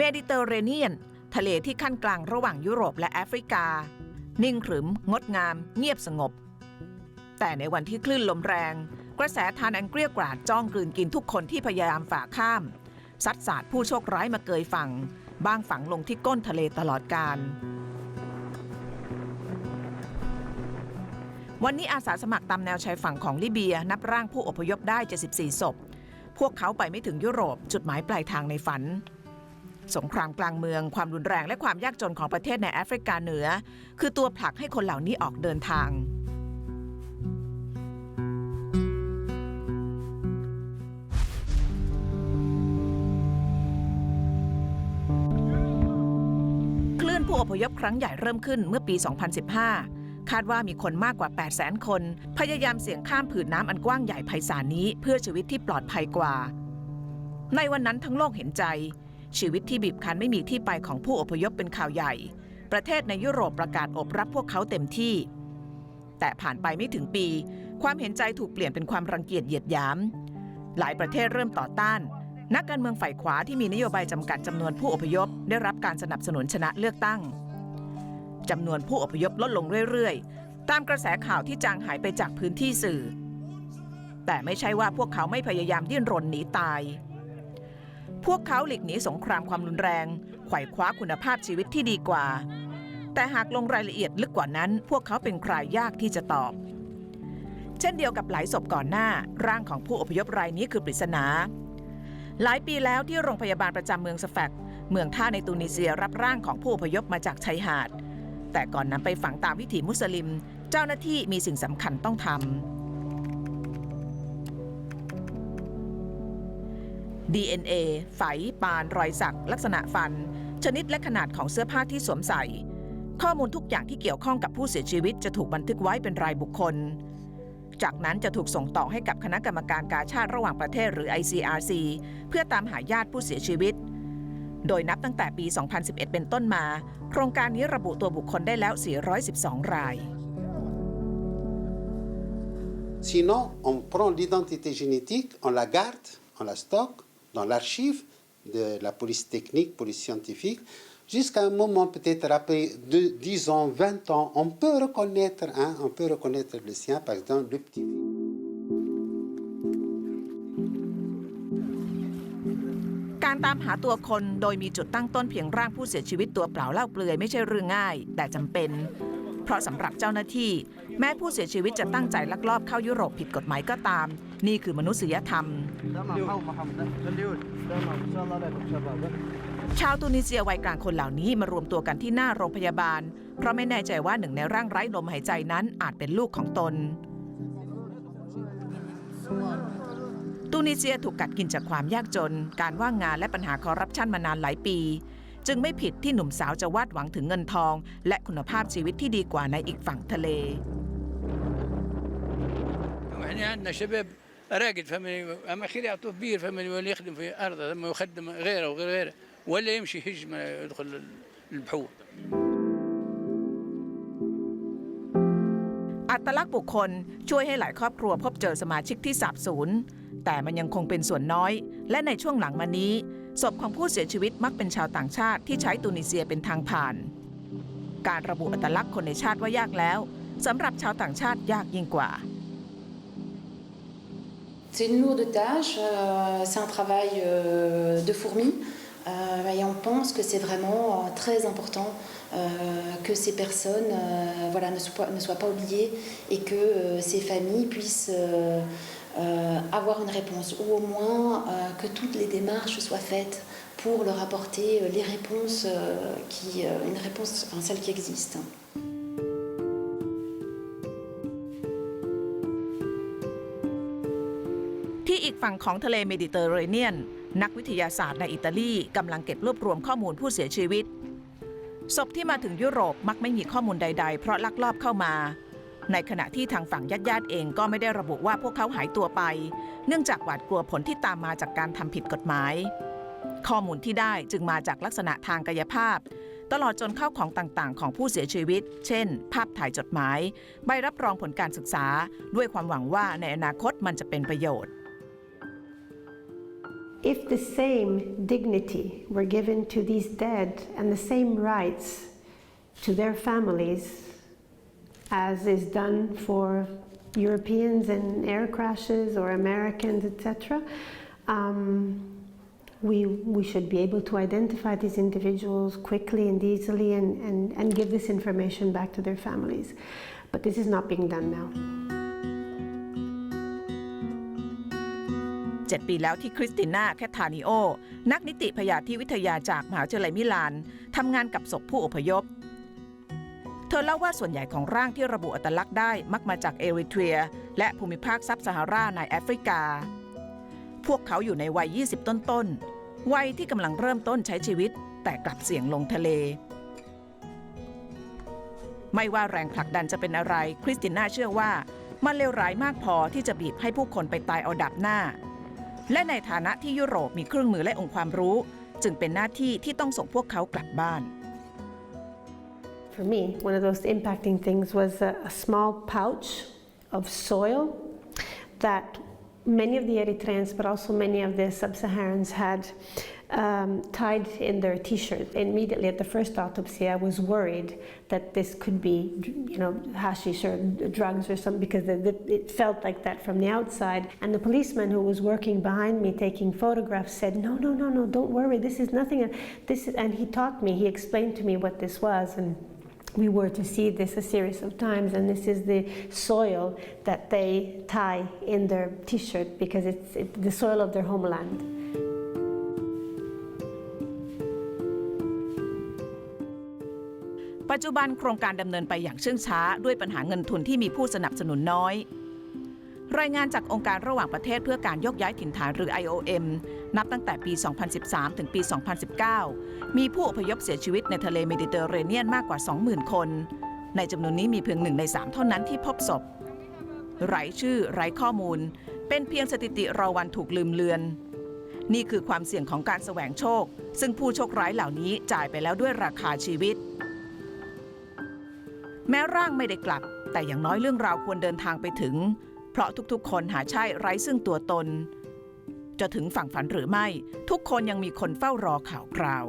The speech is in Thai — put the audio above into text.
เมดิเตอร์เรเนียน ทะเลที่ขั้นกลางระหว่างยุโรปและแอฟริกา นิ่งขรึม งดงาม เงียบสงบ แต่ในวันที่คลื่นลมแรง กระแสทานอันเกลี้ยกล่อมจ้องกลืนกินทุกคนที่พยายามฝ่าข้าม ซัดสาดผู้โชคร้ายมาเกยฝั่งบ้างฝังลงที่ก้นทะเลตลอดกาลวันนี้อาสาสมัครตามแนวชายฝั่งของลิเบียนับร่างผู้อพยพได้ 74 ศพ พวกเขาไปไม่ถึงยุโรปจุดหมายปลายทางในฝัน สงครามกลางเมืองความรุนแรงและความยากจนของประเทศในแอฟริกาเหนือ คือตัวผลักให้คนเหล่านี้ออกเดินทาง คลื่นผู้อพยพครั้งใหญ่เริ่มขึ้นเมื่อปี 2015 คาดว่ามีคนมากกว่า 800,000 คน พยายามเสี่ยงข้ามผืนน้ำอันกว้างใหญ่ไพศาลนี้ เพื่อชีวิตที่ปลอดภัยกว่า ในวันนั้นทั้งโลกเห็นใจ ชีวิตที่บีบคั้นไม่มีที่ไปของผู้อพยพเป็นข่าวใหญ่ ประเทศในยุโรปประกาศอบรับพวกเขาเต็มที่ แต่ผ่านไปไม่ถึงปี ความเห็นใจถูกเปลี่ยนเป็นความรังเกียจเหยียดหยาม หลายประเทศเริ่มต่อต้าน นักการเมืองฝ่ายขวาที่มีนโยบายจำกัดจำนวนผู้อพยพ ได้รับการสนับสนุนชนะเลือกตั้งจำนวนผู้อพยพลดลงเรื่อยๆ ตามกระแสข่าวที่จางหายไปจากพื้นที่สื่อ แต่ไม่ใช่ว่าพวกเขาไม่พยายามดิ้นรนหนีตาย พวกเขาหลีกหนีสงครามความรุนแรงไขว่คว้าคุณภาพชีวิตที่ดีกว่า แต่หากลงรายละเอียดลึกกว่านั้น พวกเขาเป็นใครยากที่จะตอบ เช่นเดียวกับหลายศพก่อนหน้า ร่างของผู้อพยพรายนี้คือปริศนา หลายปีแล้วที่โรงพยาบาลประจำเมืองสแฟกเมืองท่าในตูนิเซียรับร่างของผู้อพยพมาจากชายหาด แต่ก่อนนำไปฝังตามวิถีมุสลิม เจ้าหน้าที่มีสิ่งสำคัญต้องทำ DNA ไฝปานรอยสัก ลักษณะฟัน ชนิดและขนาดของเสื้อผ้าที่สวมใส่ ข้อมูลทุกอย่างที่เกี่ยวข้องกับผู้เสียชีวิตจะถูกบันทึกไว้เป็นรายบุคคล จากนั้นจะถูกส่งต่อให้กับคณะกรรมการกาชาติระหว่างประเทศหรือ ICRC เพื่อตามหาญาติผู้เสียชีวิต โดยนับตั้งแต่ปี 2011 เป็นต้นมา โครงการนี้ระบุตัวบุคคลได้แล้ว 412 ราย Sinon, on prend l'identité génétique, on la garde, on la stocke dans l'archive de la police technique, police scientifique. Jusqu'à un moment, peut-être après de, 10 ans, 20 ans, on peut reconnaître, hein, on peut reconnaître le sien, par exemple, le petit. การตามหาตัวคนโดยมีจุดตั้งต้นเพียงร่างผู้เสียชีวิตตัวเปล่าเล่าเปลือยไม่ใช่เรื่องง่าย แต่จำเป็น เพราะสำหรับเจ้าหน้าที่ แม้ผู้เสียชีวิตจะตั้งใจลักลอบเข้ายุโรปผิดกฎหมายก็ตาม นี่คือมนุษยธรรม ชาวตูนิเซียวัยกลางคนเหล่านี้มารวมตัวกันที่หน้าโรงพยาบาล เพราะไม่แน่ใจว่าหนึ่งในร่างไร้ลมหายใจนั้นอาจเป็นลูกของตนตูนิเซียถูกกัดกินจากความยากจน การว่างงานและปัญหาคอร์รัปชันมานานหลายปี จึงไม่ผิดที่หนุ่มสาวจะวาดหวังถึงเงินทอง และคุณภาพชีวิตที่ดีกว่าในอีกฝั่งทะเล احنا عندنا شباب راقد فهمني اما خير يعطوه بير فهمني ولا يخدم في ارضه لما يخدم غيره وغير غيره ولا يمشي هجمه يدخل البحور อัตลักษณ์บุคคลช่วยให้หลายครอบครัวพบเจอสมาชิกที่สาบสูญแต่มันยังคงเป็นส่วนน้อย และในช่วงหลังมานี้ ศพของผู้เสียชีวิตมักเป็นชาวต่างชาติที่ใช้ตูนิเซียเป็นทางผ่าน การระบุอัตลักษณ์คนในชาติว่ายากแล้วสำหรับชาวต่างชาติยากยิ่งกว่า C'est une lourde tâche, euh, c'est un travail euh, de fourmi euh, et on pense que c'est vraiment euh, très important euh, que ces personnes euh, voilà, ne, soient, ne soient pas oubliées et que euh, ces familles puissent euh, euh, avoir une réponse ou au moins euh, que toutes les démarches soient faites pour leur apporter euh, les réponses, euh, qui, euh, une réponse, enfin, celle qui existe. ที่อีกฝั่งของทะเลเมดิเตอร์เรเนียน นักวิทยาศาสตร์ในอิตาลีกำลังเก็บรวบรวมข้อมูลผู้เสียชีวิต ศพที่มาถึงยุโรปมักไม่มีข้อมูลใด ๆ เพราะลักลอบเข้ามา ในขณะที่ทางฝั่งญาติๆเองก็ไม่ได้ระบุว่าพวกเขาหายตัวไป เนื่องจากหวาดกลัวผลที่ตามมาจากการทำผิดกฎหมาย ข้อมูลที่ได้จึงมาจากลักษณะทางกายภาพ ตลอดจนเข้าของต่างๆ ของผู้เสียชีวิต เช่น ภาพถ่ายจดหมาย ใบรับรองผลการศึกษา ด้วยความหวังว่าในอนาคตมันจะเป็นประโยชน์ if the same dignity were given to these dead and the same rights to their families as is done for Europeans in air crashes or Americans, etc., um, we, we should be able to identify these individuals quickly and easily and, and, and give this information back to their families. But this is not being done now. 7 ปีแล้วที่คริสติน่าแคทธานิโอ นักนิติพยาธิวิทยาจากมหาวิทยาลัยมิลานทำงานกับศพผู้อพยพ เธอเล่าว่าส่วนใหญ่ของร่างที่ระบุอัตลักษณ์ได้มักมาจากเอริเทรีย และภูมิภาคซับซาฮาราในแอฟริกา พวกเขาอยู่ในวัย 20 ต้นๆ วัยที่กำลังเริ่มต้นใช้ชีวิต แต่กลับเสี่ยงลงทะเล ไม่ว่าแรงผลักดันจะเป็นอะไร คริสติน่าเชื่อว่ามันเลวร้ายมากพอที่จะบีบให้ผู้คนไปตายเอาดับหน้า และในฐานะที่ยุโรปมีเครื่องมือและองค์ความรู้ จึงเป็นหน้าที่ที่ต้องส่งพวกเขากลับบ้าน For me, one of those impacting things was a, a small pouch of soil that many of the Eritreans, but also many of the sub Saharans, had um, tied in their t shirt. Immediately at the first autopsy, I was worried that this could be, you know, hashish or drugs or something because the, the, it felt like that from the outside. And the policeman who was working behind me taking photographs said, No, no, no, no, don't worry, this is nothing. This is, and he taught me, he explained to me what this was. and we were to see this a series of times, and this is the soil that they tie in their T-shirt because it's it, the soil of their homeland. ปัจจุบันโครงการดำเนินไปอย่างเชื่องช้าด้วยปัญหาเงินทุนที่มีผู้สนับสนุนน้อย รายงานจากองค์การระหว่างประเทศเพื่อการยกย้ายถิ่นฐานหรือ IOM นับตั้งแต่ปี 2013 ถึงปี 2019 มีผู้อพยพเสียชีวิตในทะเลเมดิเตอร์เรเนียนมากกว่า 20,000 คน ในจำนวนนี้มีเพียงหนึ่งใน3เท่านั้นที่พบศพ ไร้ชื่อ ไร้ข้อมูล เป็นเพียงสถิติรอวันถูกลืมเลือน นี่คือความเสี่ยงของการแสวงโชค ซึ่งผู้โชคร้ายเหล่านี้จ่ายไปแล้วด้วยราคาชีวิต แม้ร่างไม่ได้กลับ แต่อย่างน้อยเรื่องราวควรเดินทางไปถึง ราะทุกๆ คนหาใช่ไร้ซึ่งตัวตน จะถึงฝั่งฝันหรือไม่ ทุกคนยังมีคนเฝ้ารอข่าวคราว